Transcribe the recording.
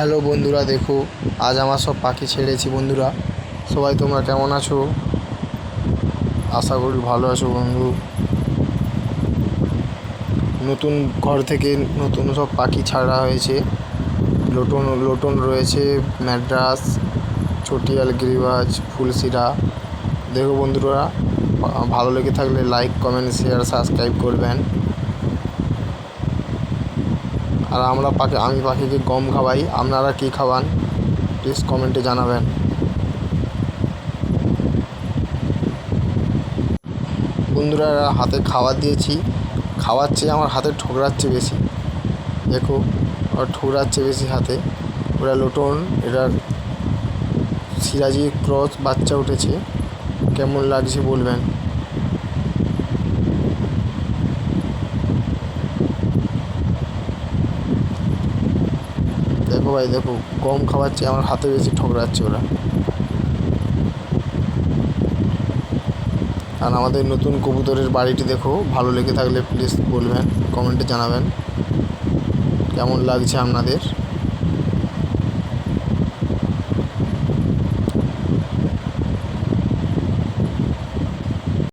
Hello বন্ধুরা, দেখো, আজ আমার সব পাখি ছেড়েছি বন্ধুরা। সবাই তোমরা কেমন আছো? আশা করি ভালো আছো বন্ধু। নতুন ঘর থেকে নতুন সব পাখি ছাড়া হয়েছে। লোটন লোটন রয়েছে, ম্যাড্রাস, চটিয়াল, গিরিবাজ, ফুলশিরা। দেখো বন্ধুরা ভালো লেগে থাকলে লাইক কমেন্ট শেয়ার সাবস্ক্রাইব করবেন। আর আমরা পাখি, আমি পাখিকে গম খাওয়াই। আপনারা কী খাওয়ান? প্লিজ কমেন্টে জানাবেন। বন্ধুরা, হাতে খাবার দিয়েছি। খাওয়ার চেয়ে আমার হাতে ঠোকরাচ্ছে বেশি। দেখো ওরা ঠোকরাচ্ছে বেশি হাতে। ওরা লোটন এটার সিরাজি ক্রস বাচ্চা উঠেছে। কেমন লাগছে বলবেন? দেখো ভাই, দেখো কম খাওয়াচ্ছে, আমার হাতে বেশি ঠকরাচ্ছে ওরা। আর আমাদের নতুন কবুতরের বাড়িটি দেখো, ভালো লেগে থাকলে প্লিজ বলবেন কমেন্টে জানাবেন। কেমন লাগছে আপনাদের?